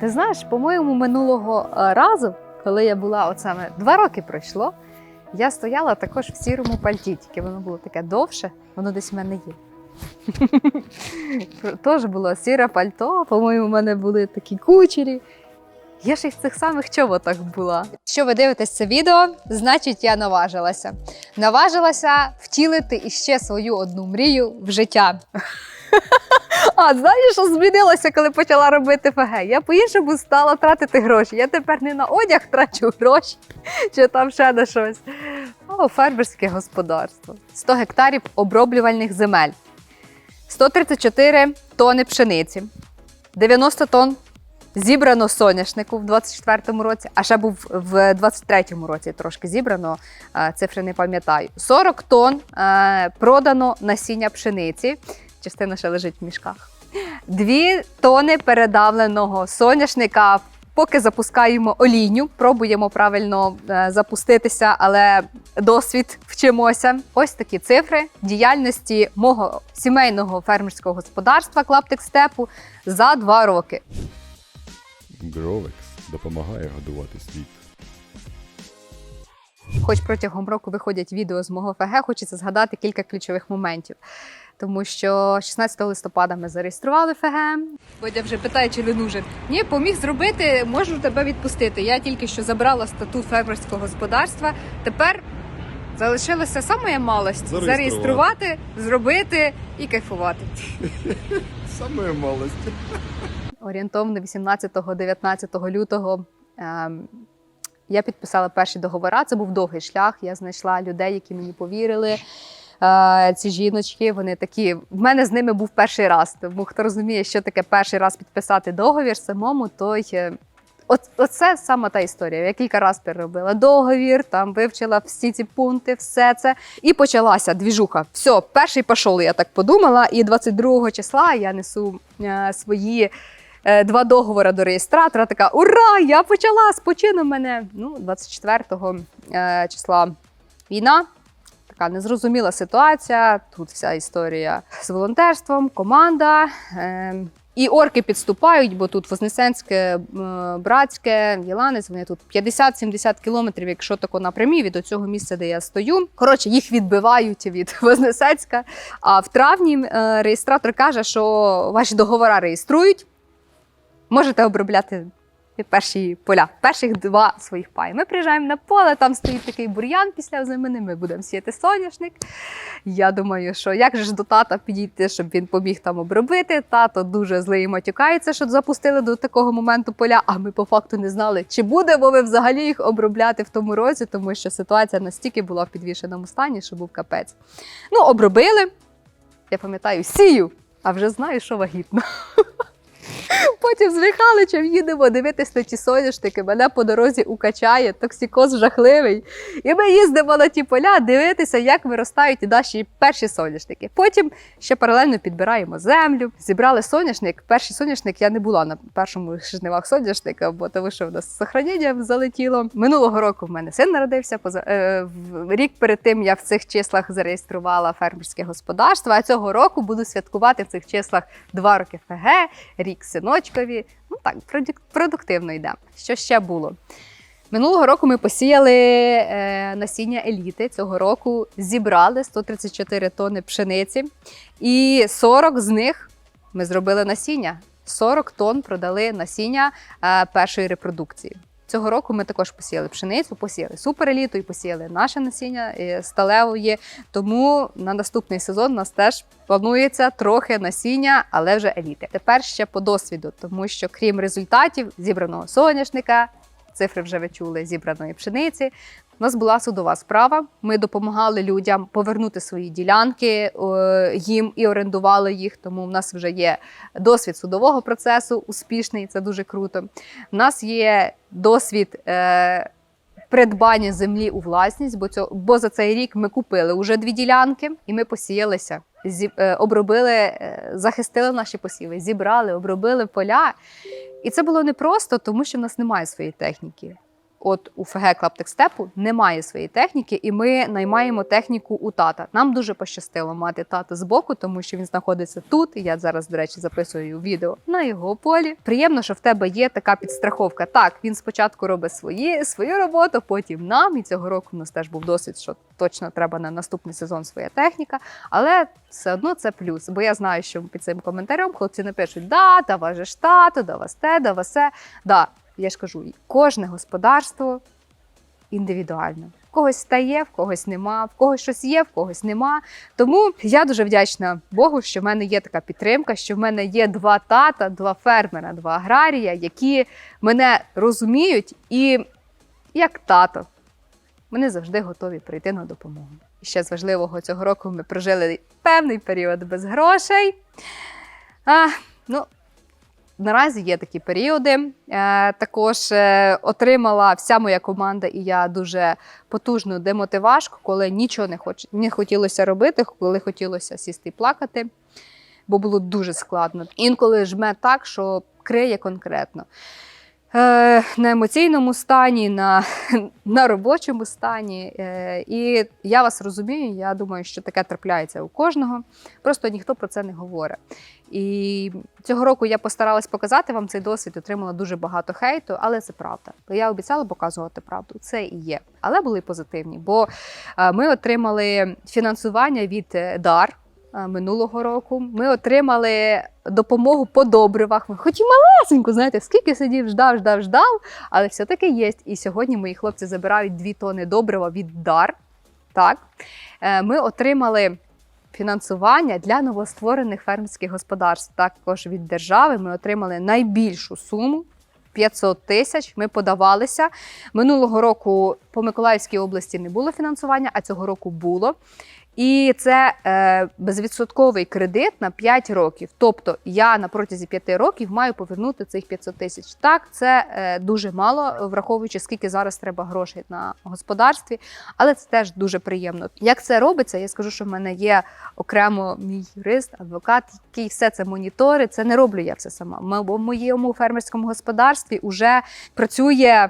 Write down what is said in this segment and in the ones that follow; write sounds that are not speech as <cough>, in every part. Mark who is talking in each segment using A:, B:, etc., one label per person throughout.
A: Ти знаєш, по-моєму, минулого е, разу, коли я була, от саме два роки пройшло, я стояла також в сірому пальті, тільки воно було таке довше, воно десь в мене є. <laughs> Теж було сіре пальто, по-моєму, у мене були такі кучері. Я ж і в цих самих чоботах була. Якщо ви дивитесь це відео, значить я наважилася. Наважилася втілити іще свою одну мрію в життя. А знаєш, що змінилося, коли почала робити ФГ? Я по-іншому стала тратити гроші. Я тепер не на одяг трачу гроші, чи там ще на щось. У фермерське господарство. 100 гектарів оброблювальних земель, 134 тони пшениці, 90 тонн зібрано соняшнику в 24-му році, а ще був в 23-му році трошки зібрано, е, цифри не пам'ятаю. 40 тонн е, продано насіння пшениці, частина ще лежить в мішках. Дві тони передавленого соняшника. Поки запускаємо олійню, пробуємо правильно е, запуститися, але досвід вчимося. Ось такі цифри діяльності мого сімейного фермерського господарства Клаптик Степу за два роки.
B: Гровекс допомагає годувати світ.
A: Хоч протягом року виходять відео з мого ФГ, хочеться згадати кілька ключових моментів. Тому що 16 листопада ми зареєстрували ФГ. Бодя вже питає, чи не нужен. Ні, поміг зробити, можу тебе відпустити. Я тільки що забрала статут фермерського господарства. Тепер залишилася саме малость
B: Зареєструвати.
A: зареєструвати, зробити і кайфувати. <laughs>
B: Саме малость.
A: орієнтовно 18-19 лютого ем, я підписала перші договори. Це був довгий шлях. Я знайшла людей, які мені повірили. Е, ці жіночки, вони такі. В мене з ними був перший раз. Тому хто розуміє, що таке перший раз підписати договір самому, той. е, оце саме та історія. Я кілька разів переробила договір, там вивчила всі ці пункти, все це. І почалася двіжуха. Все, перший пішов, я так подумала. І 22 числа я несу е, свої два договори до реєстратора. Така ура! Я почала спочину мене. Ну, 24 е, числа війна. Така незрозуміла ситуація. Тут вся історія з волонтерством, команда. Е, і орки підступають, бо тут Вознесенське, е, Братське, Єланець, вони тут 50-70 кілометрів, якщо тако напрямі від цього місця, де я стою. Коротше, їх відбивають від <laughs> Вознесенська. А в травні е, реєстратор каже, що ваші договори реєструють, можете обробляти перші поля, перших два своїх паї. Ми приїжджаємо на поле, там стоїть такий бур'ян після зимини, ми будемо сіяти соняшник. Я думаю, що як же ж до тата підійти, щоб він поміг там обробити. Тато дуже злий і матюкається, що запустили до такого моменту поля. А ми по факту не знали, чи будемо ми взагалі їх обробляти в тому році, тому що ситуація настільки була в підвішеному стані, що був капець. Ну, обробили. Я пам'ятаю, сію, а вже знаю, що вагітно. <laughs> Потім з Михайличем їдемо дивитись на ті соняшники. Мене по дорозі укачає, токсикоз жахливий. І ми їздимо на ті поля дивитися, як виростають наші перші соняшники. Потім ще паралельно підбираємо землю. Зібрали соняшник. Перший соняшник я не була на першому жнивах соняшника, бо тому що в нас сохранення залетіло. Минулого року в мене син народився. Поза е, рік перед тим я в цих числах зареєструвала фермерське господарство. А цього року буду святкувати в цих числах два роки ФГ, рік синочкові. Ну так, продуктивно йде. Що ще було? Минулого року ми посіяли е, насіння еліти. Цього року зібрали 134 тонни пшениці, і 40 з них ми зробили насіння. 40 тонн продали насіння е, першої репродукції. Цього року ми також посіяли пшеницю, посіяли супереліту і посіяли наше насіння сталевої. Тому на наступний сезон у нас теж планується трохи насіння, але вже еліти. Тепер ще по досвіду, тому що крім результатів зібраного соняшника, цифри вже ви чули зібраної пшениці. У нас була судова справа. Ми допомагали людям повернути свої ділянки е, їм і орендували їх. Тому в нас вже є досвід судового процесу успішний. Це дуже круто. У нас є досвід е, придбання землі у власність, бо, цього, бо за цей рік ми купили вже дві ділянки і ми посіялися. Зі, е, обробили, захистили наші посіви, зібрали, обробили поля. І це було непросто, тому що в нас немає своєї техніки. От у ФГ Клаптекстепу немає своєї техніки, і ми наймаємо техніку у тата. Нам дуже пощастило мати тата з боку, тому що він знаходиться тут. Я зараз, до речі, записую відео на його полі. Приємно, що в тебе є така підстраховка. Так, він спочатку робить свої, свою роботу, потім нам. І цього року у нас теж був досвід, що точно треба на наступний сезон своя техніка. Але все одно це плюс. Бо я знаю, що під цим коментарем хлопці напишуть: да, та вас же ж тато, да вас те, да вас це. Да, я ж кажу, кожне господарство індивідуально. В когось стає, в когось нема, в когось щось є, в когось нема. Тому я дуже вдячна Богу, що в мене є така підтримка, що в мене є два тата, два фермера, два аграрія, які мене розуміють і як тато. Вони завжди готові прийти на допомогу. І ще з важливого цього року ми прожили певний період без грошей. А, ну, наразі є такі періоди. Е, також е, отримала вся моя команда, і я дуже потужну демотивашку, коли нічого не, хоч, не хотілося робити, коли хотілося сісти і плакати, бо було дуже складно. Інколи жме так, що криє конкретно. Е, на емоційному стані, на, <laughs> на робочому стані. Е, і я вас розумію, я думаю, що таке трапляється у кожного. Просто ніхто про це не говорить. І цього року я постаралась показати вам цей досвід, отримала дуже багато хейту, але це правда. Я обіцяла показувати правду. Це і є. Але були позитивні, бо е, ми отримали фінансування від ДАР. Е, Минулого року ми отримали допомогу по добривах. Хоч і малесеньку, знаєте, скільки сидів, ждав, ждав, ждав, але все-таки є. І сьогодні мої хлопці забирають 2 тони добрива від дар. Так. Е, Ми отримали фінансування для новостворених фермерських господарств. Також від держави ми отримали найбільшу суму. 500 тисяч ми подавалися. Минулого року по Миколаївській області не було фінансування, а цього року було. І це е, безвідсотковий кредит на 5 років. Тобто я на протязі 5 років маю повернути цих 500 тисяч. Так, це е, дуже мало, враховуючи, скільки зараз треба грошей на господарстві, але це теж дуже приємно. Як це робиться? Я скажу, що в мене є окремо мій юрист, адвокат, який все це моніторить. Це не роблю я все сама. М- Бо в моєму фермерському господарстві вже працює.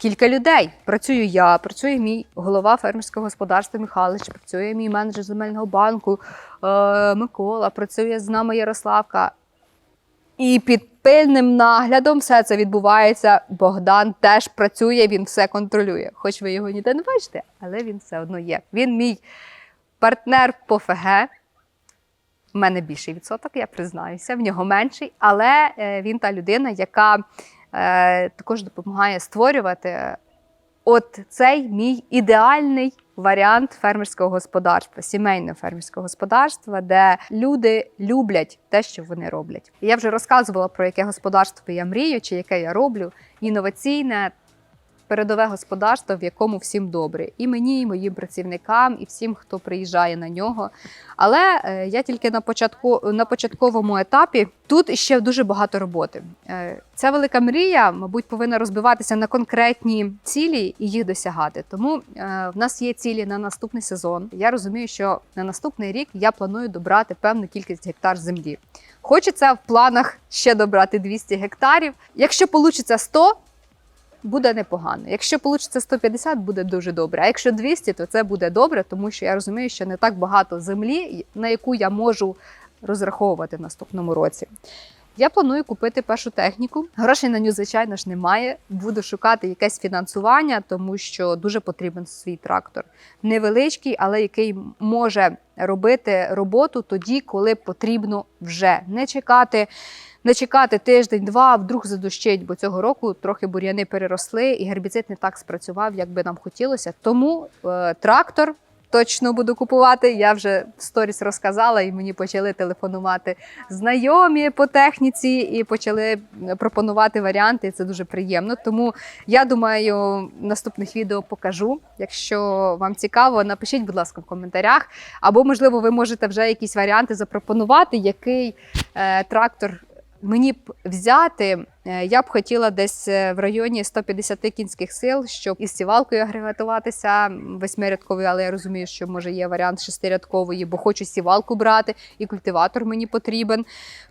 A: Кілька людей. Працюю я, працює мій голова фермерського господарства Михайлович, працює мій менеджер земельного банку е, Микола, працює з нами Ярославка. І під пильним наглядом все це відбувається. Богдан теж працює, він все контролює. Хоч ви його ніде не бачите, але він все одно є. Він мій партнер по ФГ. У мене більший відсоток, я признаюся, в нього менший, але е, він та людина, яка також допомагає створювати от цей мій ідеальний варіант фермерського господарства, сімейного фермерського господарства, де люди люблять те, що вони роблять. Я вже розказувала про яке господарство я мрію, чи яке я роблю. Інноваційне, передове господарство, в якому всім добре, і мені, і моїм працівникам, і всім, хто приїжджає на нього. Але е, я тільки на початку на початковому етапі тут ще дуже багато роботи. Е, ця велика мрія, мабуть, повинна розбиватися на конкретні цілі і їх досягати. Тому е, в нас є цілі на наступний сезон. Я розумію, що на наступний рік я планую добрати певну кількість гектар землі. Хочеться в планах ще добрати 200 гектарів. Якщо вийде 100, буде непогано. Якщо вийде 150, буде дуже добре. А якщо 200, то це буде добре, тому що я розумію, що не так багато землі, на яку я можу розраховувати в наступному році. Я планую купити першу техніку. Грошей на нього, звичайно ж, немає. Буду шукати якесь фінансування, тому що дуже потрібен свій трактор. Невеличкий, але який може робити роботу тоді, коли потрібно вже не чекати. Не чекати тиждень-два, вдруг задощить, бо цього року трохи бур'яни переросли, і гербіцид не так спрацював, як би нам хотілося. Тому е, трактор точно буду купувати. Я вже сторіс розказала, і мені почали телефонувати знайомі по техніці і почали пропонувати варіанти. Це дуже приємно. Тому я думаю, наступних відео покажу. Якщо вам цікаво, напишіть, будь ласка, в коментарях. Або, можливо, ви можете вже якісь варіанти запропонувати, який е, трактор Мені б взяти, е, я б хотіла десь е, в районі 150 кінських сил, щоб із сівалкою агрегатуватися восьмирядковою, але я розумію, що може є варіант шестирядкової, бо хочу сівалку брати, і культиватор мені потрібен.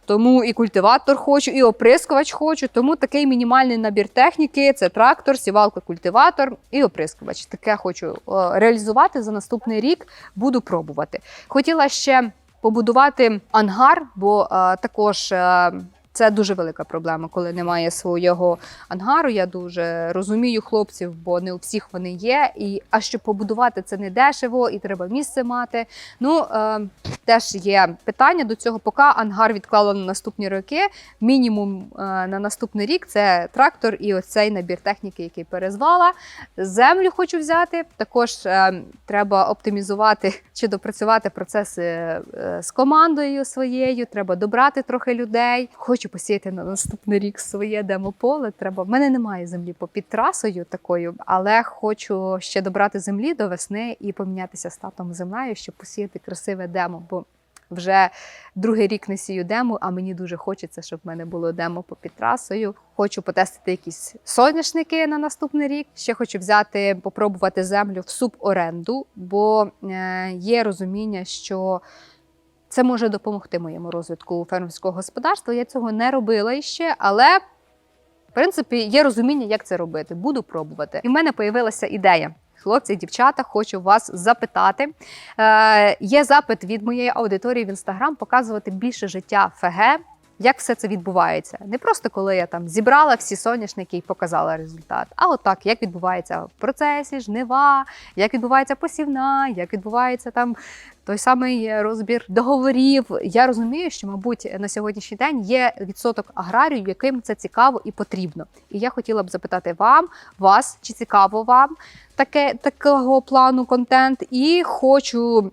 A: Тому і культиватор хочу, і оприскувач хочу. Тому такий мінімальний набір техніки: це трактор, сівалка, культиватор і оприскувач. Таке хочу е, реалізувати за наступний рік. Буду пробувати. Хотіла ще побудувати ангар, бо е, також. е, це дуже велика проблема, коли немає свого ангару. Я дуже розумію хлопців, бо не у всіх вони є. І а щоб побудувати це не дешево, і треба місце мати. Ну е, теж є питання до цього. Поки ангар відклала на наступні роки. Мінімум е, на наступний рік це трактор і оцей набір техніки, який перезвала. Землю хочу взяти. Також е, треба оптимізувати чи допрацювати процеси е, з командою своєю. Треба добрати трохи людей. Хочу посіяти на наступний рік своє демополе. Треба. В мене немає землі попід трасою такою, але хочу ще добрати землі до весни і помінятися статом землею, щоб посіяти красиве демо. Бо вже другий рік не сію демо, а мені дуже хочеться, щоб в мене було демо попід трасою. Хочу потестити якісь соняшники на наступний рік. Ще хочу взяти, попробувати землю в суборенду, бо е, є розуміння, що це може допомогти моєму розвитку фермерського господарства. Я цього не робила іще, але в принципі є розуміння, як це робити. Буду пробувати. І в мене появилася ідея. Хлопці, дівчата, хочу вас запитати. Е, є запит від моєї аудиторії в інстаграм показувати більше життя ФГ. Як все це відбувається? Не просто коли я там зібрала всі соняшники і показала результат, а отак, як відбувається в процесі, жнива, як відбувається посівна, як відбувається там той самий розбір договорів. Я розумію, що, мабуть, на сьогоднішній день є відсоток аграріїв, яким це цікаво і потрібно. І я хотіла б запитати вам, вас, чи цікаво вам таке такого плану контент, і хочу.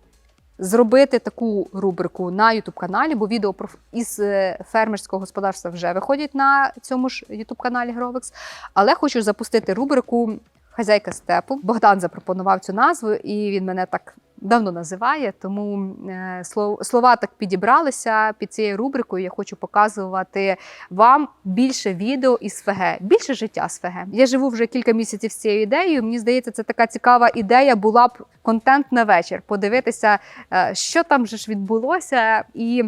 A: Зробити таку рубрику на youtube каналі, бо відео про із е, фермерського господарства вже виходять на цьому ж youtube каналі Гровекс. Але хочу запустити рубрику Хазяйка степу. Богдан запропонував цю назву, і він мене так давно називає. Тому е, слова так підібралися під цією рубрикою. Я хочу показувати вам більше відео із ФГ, більше життя з ФГ. Я живу вже кілька місяців з цією ідеєю. Мені здається, це така цікава ідея була б контент на вечір. Подивитися, е, що там же ж відбулося, і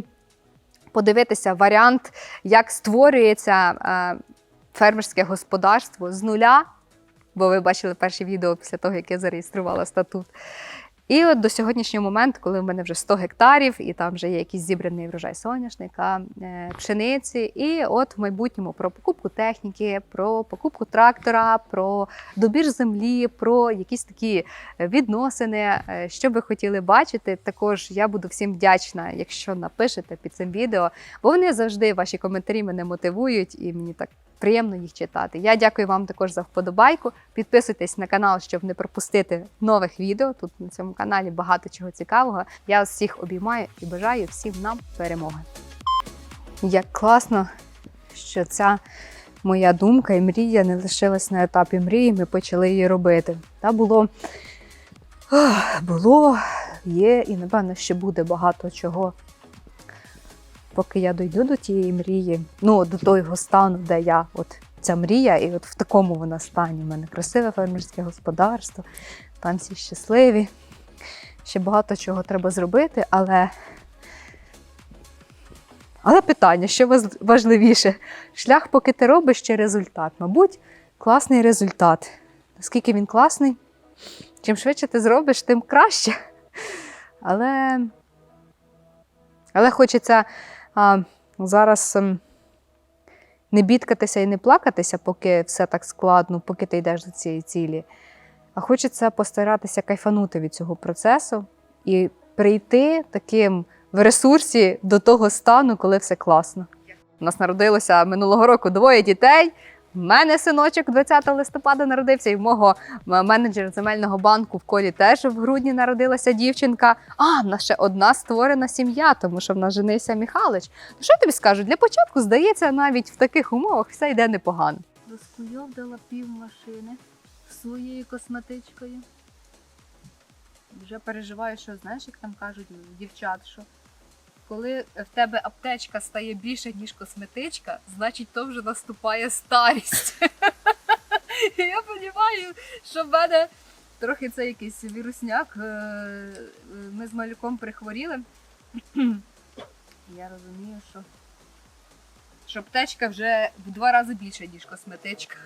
A: подивитися варіант, як створюється е, фермерське господарство з нуля. Бо ви бачили перше відео після того, як я зареєструвала статут. І от до сьогоднішнього моменту, коли в мене вже 100 гектарів, і там вже є якийсь зібраний врожай соняшника, е, пшениці, і от в майбутньому про покупку техніки, про покупку трактора, про добір землі, про якісь такі відносини, е, що ви хотіли бачити. Також я буду всім вдячна, якщо напишете під цим відео, бо вони завжди ваші коментарі мене мотивують, і мені так приємно їх читати. Я дякую вам також за вподобайку. Підписуйтесь на канал, щоб не пропустити нових відео. Тут на цьому каналі багато чого цікавого. Я всіх обіймаю і бажаю всім нам перемоги. Як класно, що ця моя думка і мрія не лишилась на етапі мрії, ми почали її робити. Та було, було, є і, напевно, ще буде багато чого. Поки я дойду до тієї мрії, ну до того стану, де я, от ця мрія, і от в такому вона стані. У мене красиве фермерське господарство, там всі щасливі. Ще багато чого треба зробити, але. Але питання, що важливіше? Шлях, поки ти робиш, чи результат? Мабуть, класний результат. Наскільки він класний, чим швидше ти зробиш, тим краще. Але, але хочеться а, зараз ем, не бідкатися і не плакатися, поки все так складно, поки ти йдеш до цієї цілі. А хочеться постаратися кайфанути від цього процесу і прийти таким в ресурсі до того стану, коли все класно. У нас народилося минулого року двоє дітей. У мене синочок 20 листопада народився, і в мого менеджера земельного банку в колі теж в грудні народилася дівчинка. А, в нас ще одна створена сім'я, тому що в нас женився Михалич. Ну що тобі скажу? Для початку, здається, навіть в таких умовах все йде непогано.
C: Розкуйовдала пів машини своєю косметичкою. Вже переживаю, що знаєш, як там кажуть дівчат, що
A: коли в тебе аптечка стає більше, ніж косметичка, значить то вже наступає старість. <laughs> Я розумію, що в мене трохи це якийсь вірусняк. е, е, Ми з малюком прихворіли. Я розумію, що, що аптечка вже в два рази більше, ніж косметичка.